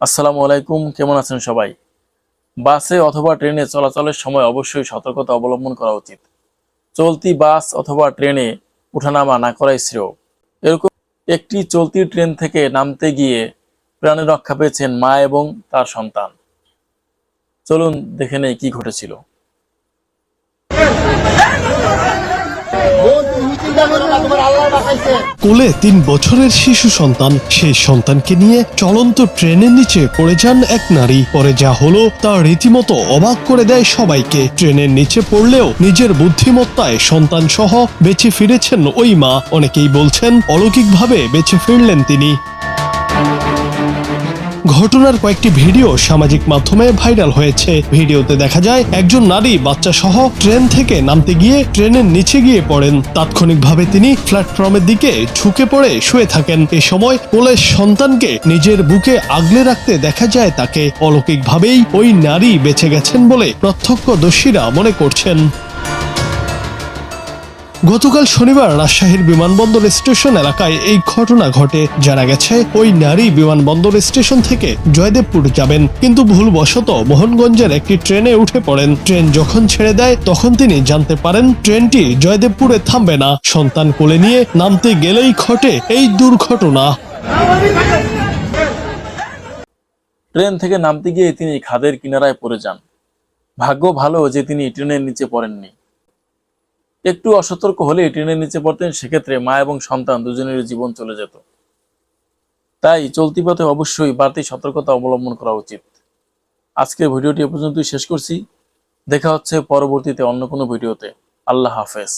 আসসালামু আলাইকুম, কেমন আছেন সবাই? বাসে অথবা ট্রেনে চলাচলের সময় অবশ্যই সতর্কতা অবলম্বন করা উচিত। চলতি বাস অথবা ট্রেনে উঠানামা না করাই শ্রেয়। এরকম একটি চলতি ট্রেন থেকে নামতে গিয়ে প্রাণে রক্ষা পেয়েছেন মা এবং তার সন্তান। চলুন দেখে নেই কি ঘটেছিল। কোলে তিন বছরের শিশু সন্তান, সেই সন্তানকে নিয়ে চলন্ত ট্রেনের নিচে পড়ে যান এক নারী। পরে যা হলো তা রীতিমতো অবাক করে দেয় সবাইকে। ট্রেনের নিচে পড়লেও নিজের বুদ্ধিমত্তায় সন্তান সহ বেঁচে ফিরেছেন ওই মা। অনেকেই বলছেন, অলৌকিকভাবে বেঁচে ফিরলেন তিনি। ঘটনার কয়েকটি ভিডিও সামাজিক মাধ্যমে ভাইরাল হয়েছে। ভিডিওতে দেখা যায়, একজন নারী বাচ্চা সহ ট্রেন থেকে নামতে গিয়ে ট্রেনের নিচে গিয়ে পড়েন। তাৎক্ষণিকভাবে তিনি প্ল্যাটফর্মের দিকে ঝুঁকে পড়ে শুয়ে থাকেন। এ সময় কোলের সন্তানকে নিজের বুকে আগলে রাখতে দেখা যায় তাকে। অলৌকিকভাবেই ওই নারী বেঁচে গেছেন বলে প্রত্যক্ষদর্শীরা মনে করছেন। গতকাল শনিবার রাজশাহীর বিমানবন্দর স্টেশন এলাকায় এই ঘটনা ঘটে। জানা গেছে, ওই নারী বিমানবন্দর স্টেশন থেকে জয়দেবপুর যাবেন। কিন্তু ভুলবশত মোহনগঞ্জের একটি ট্রেনে উঠে পড়েন। ট্রেন যখন ছেড়ে দেয়, তখন তিনি জানতে পারেন, ট্রেনটি জয়দেবপুরে থামবে না। সন্তান কোলে নিয়ে নামতে গেলেই ঘটে এই দুর্ঘটনা। ট্রেন থেকে নামতে গিয়ে তিনি খাদের কিনারায় পড়ে যান। ভাগ্য ভালো যে তিনি ট্রেনের নিচে পড়েননি। একটু অসতর্ক হলে ট্রেনের নিচে পড়তেন, সেক্ষেত্রে মা এবং সন্তান দুজনের জীবন চলে যেত। তাই চলতি পথে অবশ্যই বাড়তি সতর্কতা অবলম্বন করা উচিত। আজকের ভিডিওটি এ পর্যন্তই শেষ করছি। দেখা হচ্ছে পরবর্তীতে অন্য কোনো ভিডিওতে। আল্লাহ হাফেজ।